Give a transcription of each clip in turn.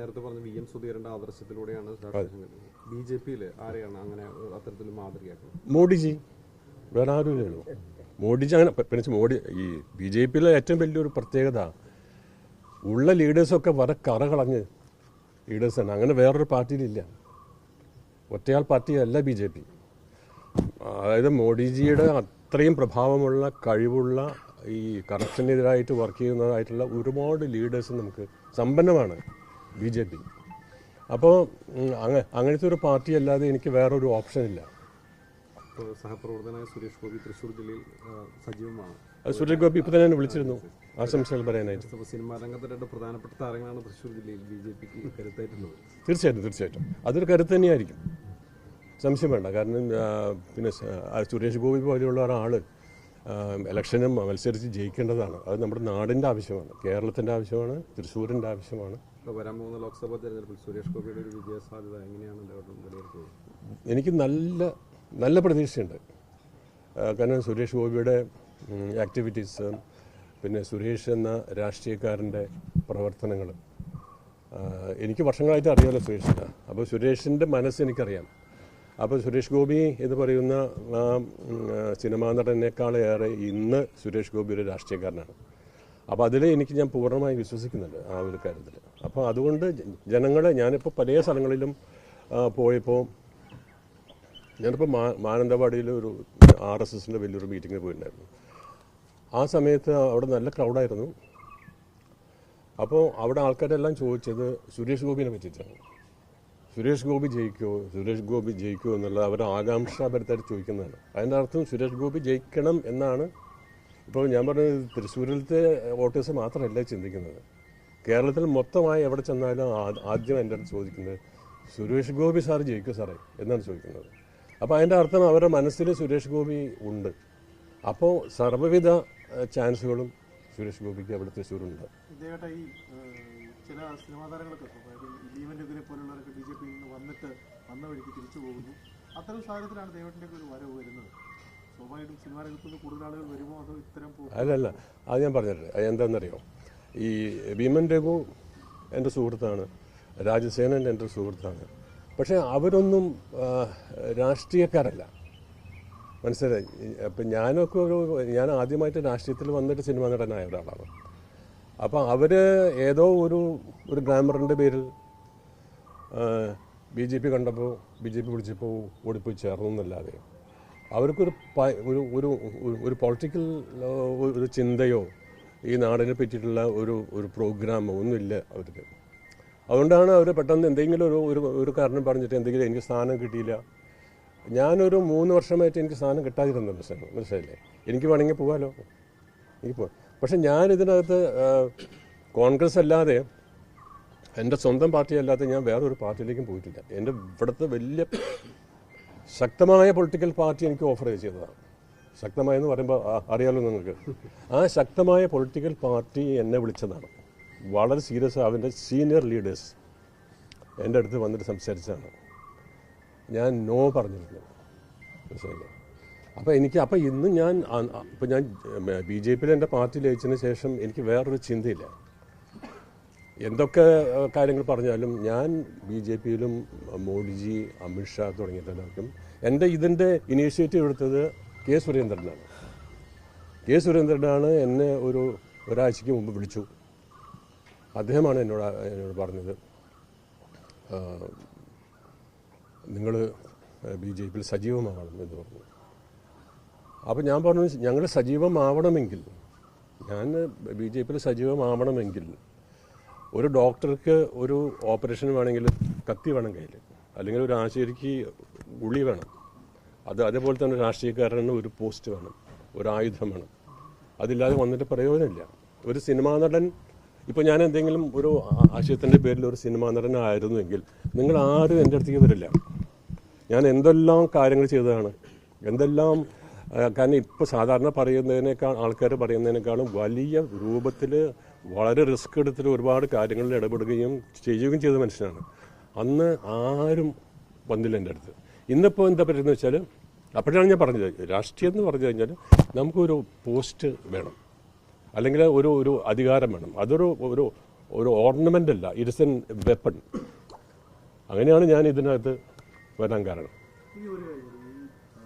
നേരത്തെ പറഞ്ഞ V M സുധീരന്റെ ആദർശത്തിലൂടെയാണ് ബി ജെ പിയിൽ ആരെയാണ് അങ്ങനെ അത്തരത്തിൽ മാതൃകയാക്കുന്നത്? മോഡിജി. വേറെ ആരുമില്ലല്ലോ മോഡിജി അങ്ങനെ പിന്നെ മോഡി ഈ ബി ജെ പിയിലെ ഏറ്റവും വലിയൊരു പ്രത്യേകത ഉള്ള ലീഡേഴ്സൊക്കെ വരെ കറ കളഞ്ഞ് ലീഡേഴ്സാണ്. അങ്ങനെ വേറൊരു പാർട്ടിയിലില്ല. ഒറ്റയാൾ പാർട്ടിയല്ല ബി ജെ പി. അതായത് മോഡിജിയുടെ അത്രയും പ്രഭാവമുള്ള കഴിവുള്ള ഈ കറപ്ഷനെതിരായിട്ട് വർക്ക് ചെയ്യുന്നതായിട്ടുള്ള ഒരുപാട് ലീഡേഴ്സ് നമുക്ക് സമ്പന്നമാണ്. B J P. അപ്പോൾ അങ്ങ അങ്ങനത്തെ ഒരു പാർട്ടി അല്ലാതെ എനിക്ക് വേറൊരു ഓപ്ഷൻ ഇല്ല. ഇപ്പോൾ സഹപ്രവർത്തകനായ സുരേഷ് ഗോപി തൃശ്ശൂർ ജില്ലയിൽ സജീവമാണ്. സുരേഷ് ഗോപി ഇപ്പോൾ തന്നെ വിളിച്ചിരുന്നു. ആശംസകൾ പറയാനായിട്ട്. അപ്പോൾ സിനിമാ രംഗത്തെ രണ്ട് പ്രധാനപ്പെട്ട താരങ്ങളാണ് തൃശ്ശൂർ ജില്ലയിൽ ബി ജെ പിക്ക് കരുത്തായിട്ടുള്ളത് തീർച്ചയായിട്ടും തീർച്ചയായിട്ടും. അതൊരു കരുത്ത് തന്നെയായിരിക്കും. സംശയം വേണ്ട. കാരണം പിന്നെ സുരേഷ് ഗോപി പോലെയുള്ള ഒരാൾ ഇലക്ഷനും മത്സരിച്ച് ജയിക്കേണ്ടതാണ്. അത് നമ്മുടെ നാടിന്റെ ആവശ്യമാണ്. കേരളത്തിന്റെ ആവശ്യമാണ്. തൃശ്ശൂരിന്റെ ആവശ്യമാണ്. വരാൻ ലോക്സഭാ തെരഞ്ഞെടുപ്പിൽ സുരേഷ് ഗോപിയുടെ ഒരു വിജയ സാധ്യത എങ്ങനെയാണ് എനിക്ക് നല്ല നല്ല പ്രതീക്ഷയുണ്ട്. കാരണം സുരേഷ് ഗോപിയുടെ ആക്ടിവിറ്റീസ് പിന്നെ സുരേഷ് എന്ന രാഷ്ട്രീയക്കാരന്റെ പ്രവർത്തനങ്ങൾ. എനിക്ക് വർഷങ്ങളായിട്ട് അറിയാമല്ലോ സുരേഷിനെ. അപ്പോൾ സുരേഷിന്റെ മനസ്സ് എനിക്കറിയാം. അപ്പോൾ സുരേഷ് ഗോപി എന്ന് പറയുന്ന ആ, സിനിമാ നടനേക്കാളേറെ ഇന്ന് സുരേഷ് ഗോപി ഒരു രാഷ്ട്രീയക്കാരനാണ്. അപ്പോൾ അതിൽ എനിക്ക് ഞാൻ പൂർണമായി വിശ്വസിക്കുന്നുണ്ട് ആ ഒരു കാര്യത്തിൽ. അപ്പോൾ അതുകൊണ്ട് ജനങ്ങൾ ഞാനിപ്പോൾ പല സ്ഥലങ്ങളിലും പോയപ്പോൾ ഞാനിപ്പോൾ മാ മാനന്തവാടിയിൽ ഒരു ആർ എസ് എസിന്റെ വലിയൊരു മീറ്റിങ്ങിന് പോയിട്ടുണ്ടായിരുന്നു. ആ സമയത്ത് അവിടെ നല്ല ക്രൗഡായിരുന്നു അപ്പോൾ അവിടെ ആൾക്കാരെല്ലാം ചോദിച്ചത് സുരേഷ് ഗോപിനെ പറ്റിയിട്ടാണ്. സുരേഷ് ഗോപി ജയിക്കുമോ സുരേഷ് ഗോപി ജയിക്കുമോ എന്നുള്ളത് അവർ ആകാംക്ഷാപരത്തായിട്ട് ചോദിക്കുന്നതാണ്. അതിന്റെ അർത്ഥം സുരേഷ് ഗോപി ജയിക്കണം എന്നാണ് ഇപ്പോൾ ഞാൻ പറഞ്ഞത്. തൃശ്ശൂരിലത്തെ വോട്ടേഴ്സ് മാത്രമല്ല ചിന്തിക്കുന്നത്. കേരളത്തിൽ മൊത്തമായി എവിടെ ചെന്നാലും ആദ്യം എന്റെ അടുത്ത് ചോദിക്കുന്നത് സുരേഷ് ഗോപി സാർ ജയിക്കും സാറേ എന്നാണ് ചോദിക്കുന്നത്. അപ്പോൾ അതിന്റെ അർത്ഥം അവരുടെ മനസ്സിൽ സുരേഷ് ഗോപി ഉണ്ട്. അപ്പോൾ സർവവിധ ചാൻസുകളും സുരേഷ് ഗോപിക്ക് അവിടെ തൃശ്ശൂരുണ്ട്. ചില സിനിമാ താരങ്ങളൊക്കെ അതായത് ഇലീവനെതിരെ പോലുള്ളവരൊക്കെ ബി ജെ പിയിൽ നിന്ന് വന്നിട്ട് വന്ന വഴിക്ക് തിരിച്ചു പോകുന്നു. അത്തരം സാഹചര്യത്തിലാണ് ദൈവത്തിന്റെ ഒരു വരവ് വരുന്നത്. സ്വാഭാവികമായിട്ടും സിനിമാ രംഗത്ത് നിന്ന് കൂടുതൽ ആളുകൾ വരുമോ അതോ ഇത്തരം അല്ല അല്ലല്ല അത് ഞാൻ പറഞ്ഞിട്ടുണ്ട് എന്താണെന്നറിയോ? ഈ ഭീമൻ രഘു എന്റെ സുഹൃത്താണ് രാജസേനൻ എന്റെ സുഹൃത്താണ്. പക്ഷേ അവരൊന്നും രാഷ്ട്രീയക്കാരല്ല. മനസ്സിലായി? അപ്പം ഞാനൊക്കെ ഒരു ഞാൻ ആദ്യമായിട്ട് രാഷ്ട്രീയത്തിൽ വന്നിട്ട് സിനിമ നടനായ ഒരാളാണ്. അപ്പം അവർ ഏതോ ഒരു ഒരു ഗ്ലാമറിന്റെ പേരിൽ ബി ജെ പി കണ്ടപ്പോൾ ബി ജെ പി വിളിച്ചപ്പോൾ ഓടിപ്പോയി ചേർന്നു എന്നല്ലാതെ അവർക്കൊരു ഒരു ഒരു ഒരു- ഒരു പൊളിറ്റിക്കൽ ഒരു ചിന്തയോ ഈ നാടിനെ പറ്റിയിട്ടുള്ള ഒരു ഒരു പ്രോഗ്രാമോ ഒന്നുമില്ല അവർക്ക് അതുകൊണ്ടാണ് അവർ പെട്ടെന്ന് എന്തെങ്കിലും ഒരു ഒരു ഒരു കാരണം പറഞ്ഞിട്ട് എന്തെങ്കിലും എനിക്ക് സ്ഥാനം കിട്ടിയില്ല. ഞാനൊരു മൂന്ന് വർഷമായിട്ട് എനിക്ക് സ്ഥാനം കിട്ടാതിരുന്നു മനസ്സിലായി മനസ്സിലായില്ലേ? എനിക്ക് വേണമെങ്കിൽ പോകാമല്ലോ എനിക്ക് പോകാം പക്ഷെ ഞാൻ ഇതിനകത്ത് കോൺഗ്രസ് അല്ലാതെ എന്റെ സ്വന്തം പാർട്ടി അല്ലാതെ ഞാൻ വേറൊരു പാർട്ടിയിലേക്കും പോയിട്ടില്ല. എന്റെ ഇവിടുത്തെ വലിയ ശക്തമായ പൊളിറ്റിക്കൽ പാർട്ടി എനിക്ക് ഓഫർ ചെയ്തതാണ്. ശക്തമായെന്ന് പറയുമ്പോൾ അറിയാലോ നിങ്ങൾക്ക്. ആ ശക്തമായ പൊളിറ്റിക്കൽ പാർട്ടി എന്നെ വിളിച്ചതാണ്. വളരെ സീരിയസ് അവന്റെ സീനിയർ ലീഡേഴ്സ് എന്റെ അടുത്ത് വന്നിട്ട് സംസാരിച്ചതാണ്. ഞാൻ നോ പറഞ്ഞിരുന്നു മനസ്സിലായില്ലേ? അപ്പോൾ എനിക്ക് അപ്പോൾ ഇന്ന് ഞാൻ ഇപ്പോൾ ഞാൻ ബി ജെ പിയിൽ എന്റെ പാർട്ടി ലയിച്ചതിന് ശേഷം എനിക്ക് വേറൊരു ചിന്തയില്ല. എന്തൊക്കെ കാര്യങ്ങൾ പറഞ്ഞാലും ഞാൻ ബി ജെ പിയിലും മോഡിജി അമിത്ഷാ തുടങ്ങിയിട്ടുള്ളവർക്കും എന്റെ ഇതിന്റെ ഇനീഷ്യേറ്റീവ് എടുത്തത് കെ സുരേന്ദ്രനാണ്. കെ സുരേന്ദ്രനാണ് എന്നെ ഒരു ഒരാഴ്ചയ്ക്ക് മുമ്പ് വിളിച്ചു. അദ്ദേഹമാണ് എന്നോട് എന്നോട് പറഞ്ഞത് നിങ്ങൾ ബി ജെ പിയിൽ സജീവമാകണം എന്ന് പറഞ്ഞു. അപ്പോൾ ഞാൻ പറഞ്ഞു ഞങ്ങൾ സജീവമാവണമെങ്കിൽ ഞാൻ ബി ജെ പിയിൽ സജീവമാവണമെങ്കിൽ ഒരു ഡോക്ടർക്ക് ഒരു ഓപ്പറേഷൻ വേണമെങ്കിൽ കത്തി വേണം കയ്യിൽ അല്ലെങ്കിൽ ഒരു ആശുപത്രിക്ക് ഗുളി വേണം. അത് അതേപോലെ തന്നെ രാഷ്ട്രീയക്കാരന് ഒരു പോസ്റ്റ് വേണം ഒരു ആയുധം വേണം. അതില്ലാതെ വന്നിട്ട് പ്രയോജനമില്ല. ഒരു സിനിമാ നടൻ ഇപ്പോൾ ഞാൻ എന്തെങ്കിലും ഒരു ആശയത്തിന്റെ പേരിൽ ഒരു സിനിമാ നടനായിരുന്നുവെങ്കിൽ നിങ്ങൾ ആരും എന്റെ അടുത്തേക്ക് വരില്ല. ഞാൻ എന്തെല്ലാം കാര്യങ്ങൾ ചെയ്തതാണ് എന്തെല്ലാം കാരണം ഇപ്പോൾ സാധാരണ പറയുന്നതിനേക്കാൾ ആൾക്കാർ പറയുന്നതിനേക്കാളും വലിയ രൂപത്തിൽ വളരെ റിസ്ക് എടുത്തിട്ട് ഒരുപാട് കാര്യങ്ങളിൽ ഇടപെടുകയും ചെയ്യുകയും ചെയ്ത മനുഷ്യനാണ്. അന്ന് ആരും വന്നില്ല എന്റെ അടുത്ത്. ഇന്നിപ്പോൾ എന്താ പറ്റുന്നത് വെച്ചാൽ അപ്പോഴാണ് ഞാൻ പറഞ്ഞത് രാഷ്ട്രീയം എന്ന് പറഞ്ഞു കഴിഞ്ഞാൽ നമുക്കൊരു പോസ്റ്റ് വേണം. അല്ലെങ്കിൽ ഒരു ഒരു അധികാരം വേണം. അതൊരു ഒരു ഒരു ഓർണമെന്റ് അല്ല ഇറ്റ് ഇറ്റ്സ് എൻ വെപ്പൺ അങ്ങനെയാണ് ഞാൻ ഇതിനകത്ത് വരാൻ കാരണം. ആ,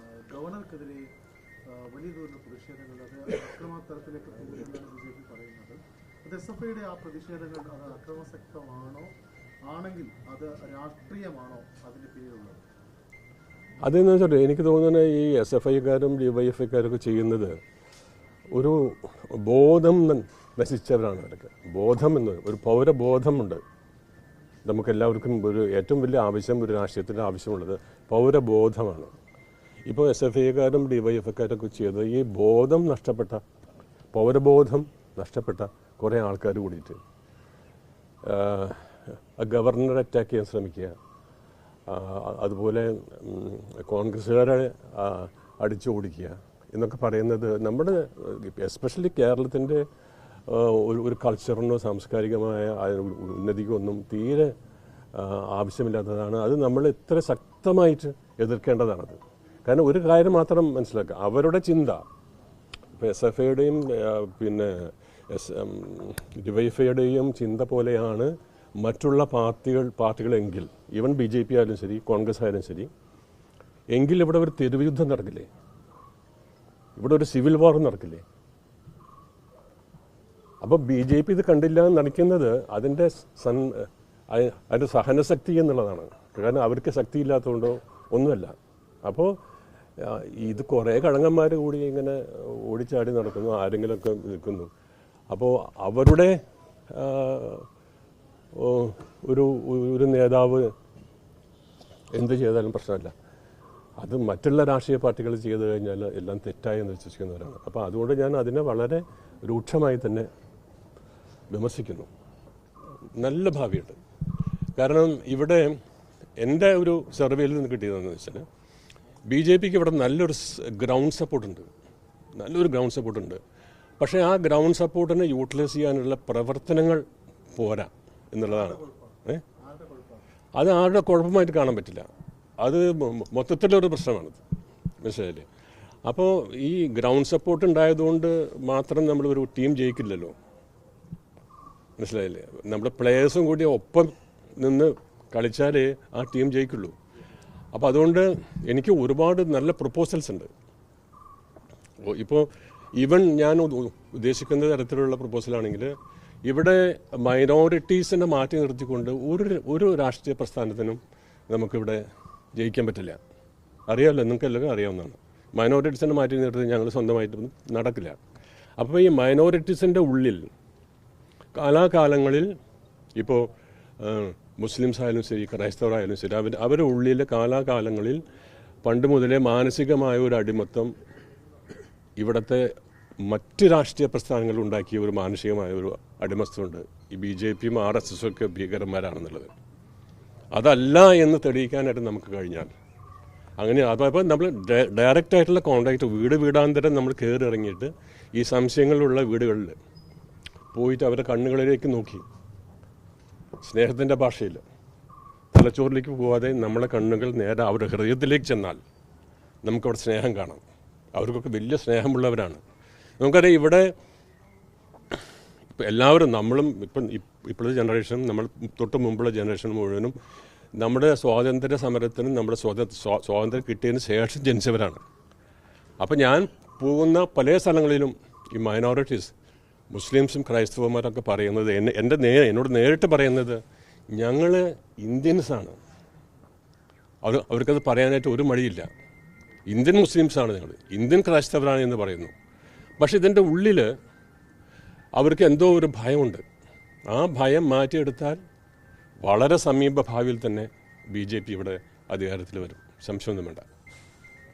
ആണെങ്കിൽ അത് രാഷ്ട്രീയമാണോ അതിന്റെ പേരുള്ളത് അതെന്ന് വെച്ചാൽ എനിക്ക് തോന്നുന്നത് ഈ എസ് എഫ് ഐക്കാരും ഡി വൈ എഫ് ഐക്കാരൊക്കെ ചെയ്യുന്നത് ഒരു ബോധം നശിച്ചവരാണ് അവരൊക്കെ. ബോധം എന്ന് ഒരു പൗരബോധമുണ്ട്. നമുക്കെല്ലാവർക്കും ഒരു ഏറ്റവും വലിയ ആവശ്യം ഒരു രാഷ്ട്രീയത്തിന്റെ ആവശ്യമുള്ളത് പൗരബോധമാണ്. ഇപ്പോൾ എസ് എഫ് ഐക്കാരും ഡി വൈ എഫ് ഐക്കാരൊക്കെ ചെയ്തത് ഈ ബോധം നഷ്ടപ്പെട്ട പൗരബോധം നഷ്ടപ്പെട്ട കുറേ ആൾക്കാർ കൂടിയിട്ട് ഗവർണറെ അറ്റാക്ക് ചെയ്യാൻ ശ്രമിക്കുക. അതുപോലെ കോൺഗ്രസ്സുകാരെ അടിച്ചു ഓടിക്കുക എന്നൊക്കെ പറയുന്നത് നമ്മുടെ എസ്പെഷ്യലി കേരളത്തിന്റെ ഒരു ഒരു കൾച്ചറിനോ സാംസ്കാരികമായ ഉന്നതിക്കോ ഒന്നും തീരെ ആവശ്യമില്ലാത്തതാണ്. അത് നമ്മൾ ഇത്ര ശക്തമായിട്ട് എതിർക്കേണ്ടതാണത്. കാരണം ഒരു കാര്യം മാത്രം മനസ്സിലാക്കുക. അവരുടെ ചിന്ത ഇപ്പോൾ എസ് എഫ് ഐയുടെയും പിന്നെ എസ് ഡിവൈഫൈയുടെയും ചിന്ത പോലെയാണ് മറ്റുള്ള പാർട്ടികൾ പാർട്ടികളെങ്കിൽ ഈവൻ ബി ജെ പി ആയാലും ശരി കോൺഗ്രസ് ആയാലും ശരി എങ്കിൽ ഇവിടെ ഒരു തെരുവ് യുദ്ധം നടക്കില്ലേ? ഇവിടെ ഒരു സിവിൽ വാർ നടക്കില്ലേ? അപ്പോൾ ബി ജെ പി ഇത് കണ്ടില്ല എന്ന് നടിക്കുന്നത് അതിന്റെ അ- അതിന്റെ സഹനശക്തി എന്നുള്ളതാണ്. കാരണം അവർക്ക് ശക്തി ഇല്ലാത്തതുകൊണ്ടോ ഒന്നുമല്ല അപ്പോൾ ഇത് കുറേ കഴങ്ങന്മാർ കൂടി ഇങ്ങനെ ഓടിച്ചാടി നടക്കുന്നു ആരെങ്കിലുമൊക്കെ നിൽക്കുന്നു. അപ്പോൾ അവരുടെ ഒരു ഒരു നേതാവ് എന്ത് ചെയ്താലും പ്രശ്നമല്ല. അത് മറ്റുള്ള രാഷ്ട്രീയ പാർട്ടികൾ ചെയ്തു കഴിഞ്ഞാൽ എല്ലാം തെറ്റായി എന്ന് വിശ്വസിക്കുന്നവരാണ്. അപ്പോൾ അതുകൊണ്ട് ഞാൻ അതിനെ വളരെ രൂക്ഷമായി തന്നെ വിമർശിക്കുന്നു. നല്ല ഭാവിയുണ്ട്. കാരണം ഇവിടെ എന്റെ ഒരു സർവേയിൽ നിന്ന് കിട്ടിയതെന്ന് വെച്ചാൽ ബി ജെ പിക്ക് ഇവിടെ നല്ലൊരു ഗ്രൗണ്ട് സപ്പോർട്ടുണ്ട് നല്ലൊരു ഗ്രൗണ്ട് സപ്പോർട്ടുണ്ട് പക്ഷേ ആ ഗ്രൗണ്ട് സപ്പോർട്ടിനെ യൂട്ടിലൈസ് ചെയ്യാനുള്ള പ്രവർത്തനങ്ങൾ പോരാ. എന്നുള്ളതാണ്. ഏ? അത് ആരുടെ കുഴപ്പമായിട്ട് കാണാൻ പറ്റില്ല. അത് മൊത്തത്തിലുള്ള മൊത്തത്തിലൊരു പ്രശ്നമാണത്. മനസ്സിലായില്ലേ? അപ്പോൾ ഈ ഗ്രൗണ്ട് സപ്പോർട്ട് ഉണ്ടായതുകൊണ്ട് മാത്രം നമ്മൾ ഒരു ടീം ജയിക്കില്ലല്ലോ. മനസ്സിലായില്ലേ? നമ്മുടെ പ്ലെയേഴ്സും കൂടി ഒപ്പം നിന്ന് കളിച്ചാലേ ആ ടീം ജയിക്കുള്ളൂ. അപ്പോൾ അതുകൊണ്ട് എനിക്ക് ഒരുപാട് നല്ല പ്രപ്പോസൽസ് ഉണ്ട്. ഇപ്പോൾ ഈവൻ ഞാൻ ഉദ്ദേശിക്കുന്ന തരത്തിലുള്ള പ്രപ്പോസലാണെങ്കിൽ ഇവിടെ മൈനോറിറ്റീസിനെ മാറ്റി നിർത്തിക്കൊണ്ട് ഒരു ഒരു രാഷ്ട്രീയ പ്രസ്ഥാനത്തിനും നമുക്കിവിടെ ജയിക്കാൻ പറ്റില്ല. അറിയാമല്ലോ നിങ്ങൾക്ക് എല്ലാവർക്കും അറിയാവുന്നതാണ്. മൈനോറിറ്റീസിനെ മാറ്റി നിർത്തി ഞങ്ങൾ സ്വന്തമായിട്ടൊന്നും നടക്കില്ല. അപ്പോൾ ഈ മൈനോറിറ്റീസിന്റെ ഉള്ളിൽ കാലാകാലങ്ങളിൽ ഇപ്പോൾ മുസ്ലിംസ് ആയാലും ശരി ക്രൈസ്തവരായാലും ശരി അവർ അവരുടെ ഉള്ളിൽ കാലാകാലങ്ങളിൽ പണ്ട് മുതലേ മാനസികമായ ഒരു അടിമത്തം ഇവിടുത്തെ മറ്റ് രാഷ്ട്രീയ പ്രസ്ഥാനങ്ങൾ ഉണ്ടാക്കിയ ഒരു മാനുഷികമായ ഒരു അടിമസ്ഥമുണ്ട് ഈ ബി ജെ പിയും ആർ എസ് എസും ഒക്കെ ഭീകരന്മാരാണെന്നുള്ളത്. അതല്ല എന്ന് തെളിയിക്കാനായിട്ട് നമുക്ക് കഴിഞ്ഞാൽ. അങ്ങനെ അപ്പോൾ നമ്മൾ ഡയറക്റ്റ് ആയിട്ടുള്ള കോണ്ടാക്ട് വീട് വീടാന്തരം നമ്മൾ കയറി ഇറങ്ങിയിട്ട് ഈ സംശയങ്ങളുള്ള വീടുകളിൽ പോയിട്ട് അവരുടെ കണ്ണുകളിലേക്ക് നോക്കി. സ്നേഹത്തിന്റെ ഭാഷയിൽ തലച്ചോറിലേക്ക് പോവാതെ നമ്മളെ കണ്ണുകൾ നേരെ അവരുടെ ഹൃദയത്തിലേക്ക് ചെന്നാൽ നമുക്കവിടെ സ്നേഹം കാണാം. അവർക്കൊക്കെ വലിയ സ്നേഹമുള്ളവരാണ്. നമുക്കറിയാം ഇവിടെ ഇപ്പം എല്ലാവരും നമ്മളും ഇപ്പം ഇപ്പ- ഇപ്പോഴത്തെ ജനറേഷനും നമ്മൾ തൊട്ട് മുമ്പുള്ള ജനറേഷൻ മുഴുവനും നമ്മുടെ സ്വാതന്ത്ര്യ സമരത്തിനും നമ്മുടെ സ്വാതന്ത്ര്യ സ്വാതന്ത്ര്യം കിട്ടിയതിന് ശേഷം ജനിച്ചവരാണ്. അപ്പം ഞാൻ പോകുന്ന പല സ്ഥലങ്ങളിലും ഈ മൈനോറിറ്റീസ് മുസ്ലിംസും ക്രൈസ്തവന്മാരൊക്കെ പറയുന്നത് എന്നെ എന്റെ നേ എന്നോട് നേരിട്ട് പറയുന്നത് ഞങ്ങൾ ഇന്ത്യൻസാണ് അവർ അവർക്കത് പറയാനായിട്ട് ഒരു മടിയില്ല. ഇന്ത്യൻ മുസ്ലിംസാണ് ഞങ്ങൾ ഇന്ത്യൻ ക്രൈസ്തവരാണ് എന്ന് പറയുന്നു. പക്ഷെ ഇതിന്റെ ഉള്ളിൽ അവർക്ക് എന്തോ ഒരു ഭയമുണ്ട്. ആ ഭയം മാറ്റിയെടുത്താൽ വളരെ സമീപ ഭാവിയിൽ തന്നെ ബി ജെ പി ഇവിടെ അധികാരത്തിൽ വരും. സംശയമൊന്നും വേണ്ട.